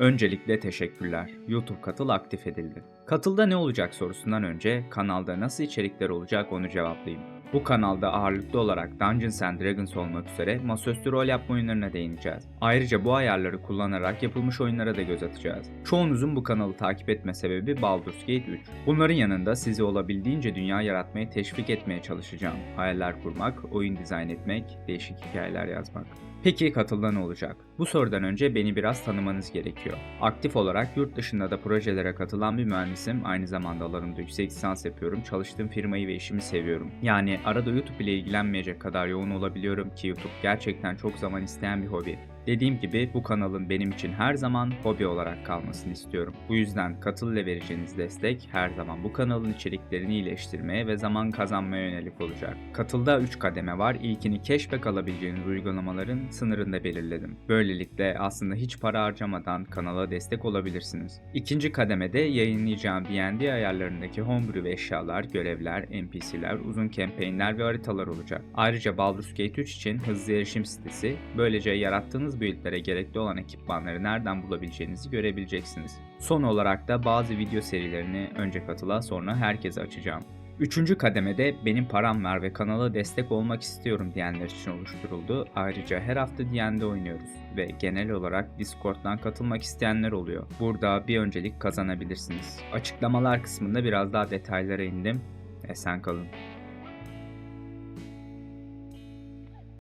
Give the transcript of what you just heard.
Öncelikle teşekkürler. YouTube katıl aktif edildi. Katılda ne olacak sorusundan önce kanalda nasıl içerikler olacak onu cevaplayayım. Bu kanalda ağırlıklı olarak Dungeons and Dragons olmak üzere masaüstü rol yapma oyunlarına değineceğiz. Ayrıca bu ayarları kullanarak yapılmış oyunlara da göz atacağız. Çoğunuzun bu kanalı takip etme sebebi Baldur's Gate 3. Bunların yanında sizi olabildiğince dünya yaratmaya teşvik etmeye çalışacağım. Hayaller kurmak, oyun dizayn etmek, değişik hikayeler yazmak. Peki katılda ne olacak? Bu sorudan önce beni biraz tanımanız gerekiyor. Aktif olarak yurt dışında da projelere katılan bir mühendisim. Aynı zamanda alanımda yüksek lisans yapıyorum. Çalıştığım firmayı ve işimi seviyorum. Yani arada YouTube ile ilgilenmeyecek kadar yoğun olabiliyorum ki YouTube gerçekten çok zaman isteyen bir hobi. Dediğim gibi bu kanalın benim için her zaman hobi olarak kalmasını istiyorum. Bu yüzden katıl ile vereceğiniz destek her zaman bu kanalın içeriklerini iyileştirmeye ve zaman kazanmaya yönelik olacak. Katılda 3 kademe var. İlkini cashback alabileceğiniz uygulamaların sınırını da belirledim. Böylelikle aslında hiç para harcamadan kanala destek olabilirsiniz. İkinci kademede yayınlayacağım D&D ayarlarındaki homebrew eşyalar, görevler, NPC'ler, uzun campaignler ve haritalar olacak. Ayrıca Baldur's Gate 3 için hızlı erişim sitesi, böylece yarattığınız build'lere gerekli olan ekipmanları nereden bulabileceğinizi görebileceksiniz. Son olarak da bazı video serilerini önce katıla sonra herkese açacağım. Üçüncü kademede benim param var ve kanala destek olmak istiyorum diyenler için oluşturuldu. Ayrıca her hafta D&D oynuyoruz ve genel olarak Discord'dan katılmak isteyenler oluyor. Burada bir öncelik kazanabilirsiniz. Açıklamalar kısmında biraz daha detaylara indim. Esen kalın.